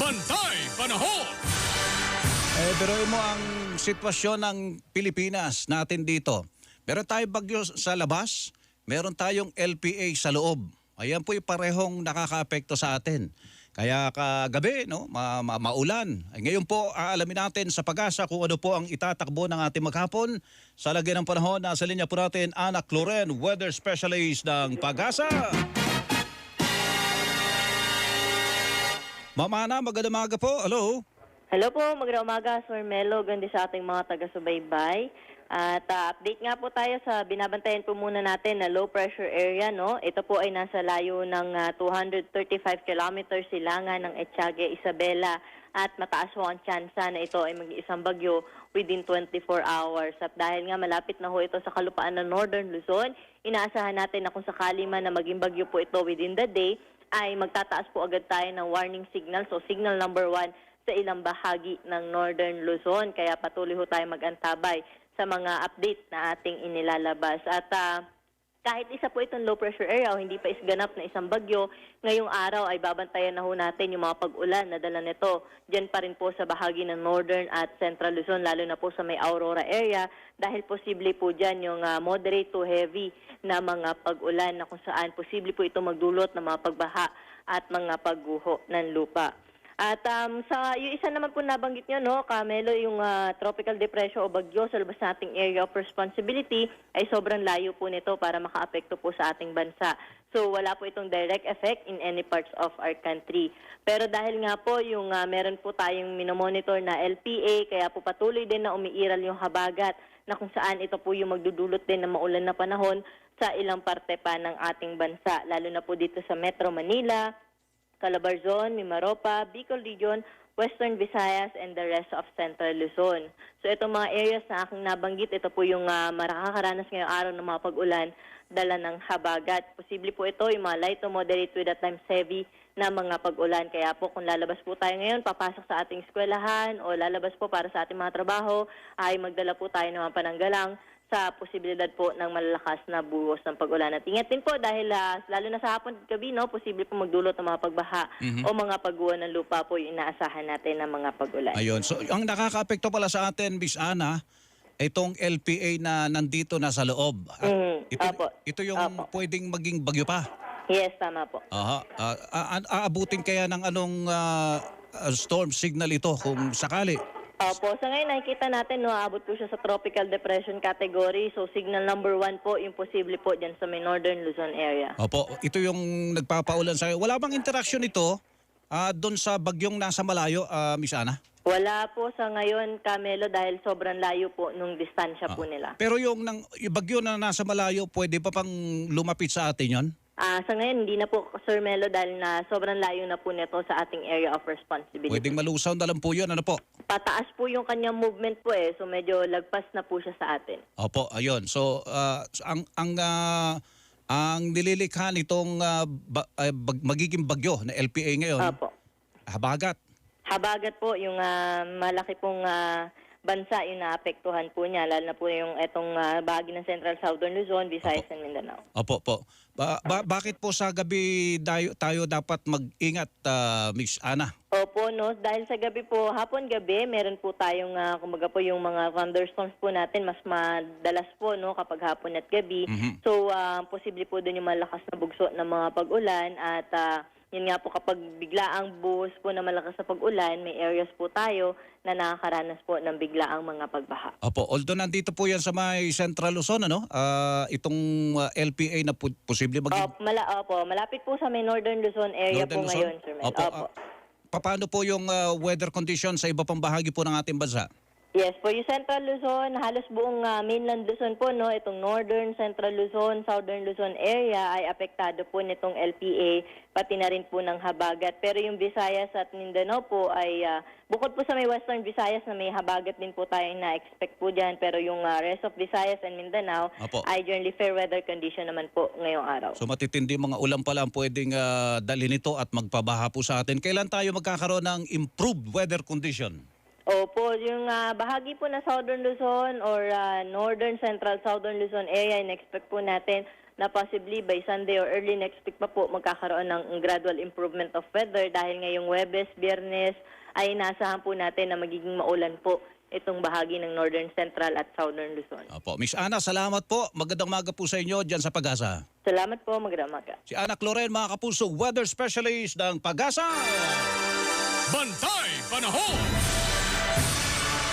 Bantay Panahon! Eh, biruin mo ang sitwasyon ng Pilipinas natin dito. Meron tayong bagyo sa labas, meron tayong LPA sa loob. Ayan po yung parehong nakakaapekto sa atin. Kaya kagabi, no, ma- ma- maulan. Ay, ngayon po, aalamin natin sa pag-asa kung ano po ang itatakbo ng ating maghapon. Sa lagay ng panahon, nasa linya po natin, Ana Cloren, Weather Specialist ng Pag-asa. Mama Ana, magandang umaga po. Hello. Hello po, magandang umaga, Sir Melo, gandi sa ating mga taga-subaybay. At ah, update nga po tayo sa binabantayan po muna natin na low pressure area, no? Ito po ay nasa layo ng ah, 235 kilometers silangan ng Etiague, Isabela at mataas po ang tsansa na ito ay mag-isang bagyo within 24 hours. At dahil nga malapit na ho ito sa kalupaan ng Northern Luzon, inaasahan natin na kung sakali man na maging bagyo po ito within the day, ay magtataas po agad tayo ng warning signal. So signal number one sa ilang bahagi ng Northern Luzon. Kaya patuloy ho tayo mag-antabay sa mga update na ating inilalabas. At ah, kahit isa po itong low pressure area o hindi pa isganap na isang bagyo, ngayong araw ay babantayan na ho natin yung mga pag-ulan na dala nito. Diyan pa rin po sa bahagi ng Northern at Central Luzon, lalo na po sa may Aurora area, dahil posible po dyan yung ah, moderate to heavy na mga pag-ulan na kung saan posible po ito magdulot ng mga pagbaha at mga pagguho ng lupa. At um, sa yung isa naman po nabanggit nyo, no, Camelo, yung ah, tropical depression o bagyo sa labas nating area of responsibility ay sobrang layo po nito para makaapekto po sa ating bansa. So wala po itong direct effect in any parts of our country. Pero dahil nga po yung ah, meron po tayong minomonitor na LPA, kaya po patuloy din na umiiral yung habagat na kung saan ito po yung magdudulot din ng maulan na panahon sa ilang parte pa ng ating bansa, lalo na po dito sa Metro Manila, Calabarzon, Mimaropa, Bicol Region, Western Visayas, and the rest of Central Luzon. So itong mga areas na aking nabanggit, ito po yung uh, marakakaranas ngayong araw ng mga pag-ulan, dala ng habagat. Posible po ito yung mga light to moderate with at times heavy na mga pag-ulan. Kaya po kung lalabas po tayo ngayon, papasok sa ating eskwelahan o lalabas po para sa ating mga trabaho, ay magdala po tayo ng mga pananggalang sa posibilidad po ng malalakas na buhos ng pag-ulan. At ingatin po dahil ah, lalo na sa hapon at gabi, no, posible po magdulot ng mga pagbaha o mga pagguho ng lupa po yung inaasahan natin ng mga pag-ulan. Ayun. So, ang nakakaapekto pala sa atin, Miss Ana, itong LPA na nandito na sa loob. Mhm. ito, Apo. ito yung Apo. pwedeng maging bagyo pa. Yes, tama po. Aha. Ah, ah, ah, aabutin kaya ng anong ah, storm signal ito kung sakali? Opo, sa ngayon nakikita natin, no, aabot po siya sa tropical depression category. So signal number one po, yung posible po dyan sa may northern Luzon area. Opo, ito yung nagpapaulan sa Wala bang interaction ito ah, doon sa bagyong nasa malayo, ah, Miss Ana? Wala po sa ngayon, Camelo, dahil sobrang layo po nung distansya po nila. Pero yung, nang, yung bagyo na nasa malayo, pwede pa pang lumapit sa atin yon? Ah, sa ngayon, hindi na po, Sir Melo, dahil na sobrang layo na po nito sa ating area of responsibility. Pwedeng malusaw na lang po yun. Ano po? Pataas po yung kanyang movement po eh, so medyo lagpas na po siya sa atin. Opo, ayun. So ah, ang ang ah, ang nililikha nitong ah, ba- ah, bag- magiging bagyo na LPA ngayon, Opo. habagat. Habagat po yung ah, malaki pong ah, bansa yung naapektuhan po niya, lalo na po yung etong ah, bahagi ng Central Southern Luzon, Visayas and Mindanao. Opo, po. Ba- ba- bakit po sa gabi tayo, tayo dapat mag-ingat, ah, Miss Ana? Opo, no, dahil sa gabi po, hapon gabi, meron po tayong, uh, kumbaga po yung mga thunderstorms po natin, mas madalas po, no, kapag hapon at gabi. Mhm. So, ah, posible po din yung malakas na bugso ng mga pag-ulan at ah, yun nga po kapag biglaang buhos po na malakas na pag-ulan, may areas po tayo na nakakaranas po ng biglaang mga pagbaha. Opo, although nandito po yan sa may Central Luzon, ano? Ah, itong ah, LPA na po, posible mag Opo, mala, opo, malapit po sa may Northern Luzon area Northern po Luzon? ngayon, Sir Mel. Opo. Opo. ah, pa- paano po yung ah, weather condition sa iba pang bahagi po ng ating bansa? Yes, po yung Central Luzon, halos buong ah, mainland Luzon po, no, itong Northern, Central Luzon, Southern Luzon area ay apektado po nitong LPA, pati na rin po ng habagat. Pero yung Visayas at Mindanao po ay, ah, bukod po sa may Western Visayas na may habagat din po tayong na-expect po dyan, pero yung ah, rest of Visayas and Mindanao Opo. ay generally fair weather condition naman po ngayong araw. So matitindi mga ulan pala ang pwedeng ah, dalhin ito at magpabaha po sa atin. Kailan tayo magkakaroon ng improved weather condition? Opo, yung ah, bahagi po na Southern Luzon or ah, Northern Central Southern Luzon area, in-expect po natin na possibly by Sunday or early next week pa po magkakaroon ng gradual improvement of weather dahil ngayong Webes, Biyernes ay inasahan po natin na magiging maulan po itong bahagi ng Northern Central at Southern Luzon. Opo. Miss Ana, salamat po. Magandang maga po sa inyo dyan sa Pag-asa. Salamat po, magandang umaga. Si Ana Cloren, mga kapuso, weather specialist ng Pag-asa. Bantay Panahon!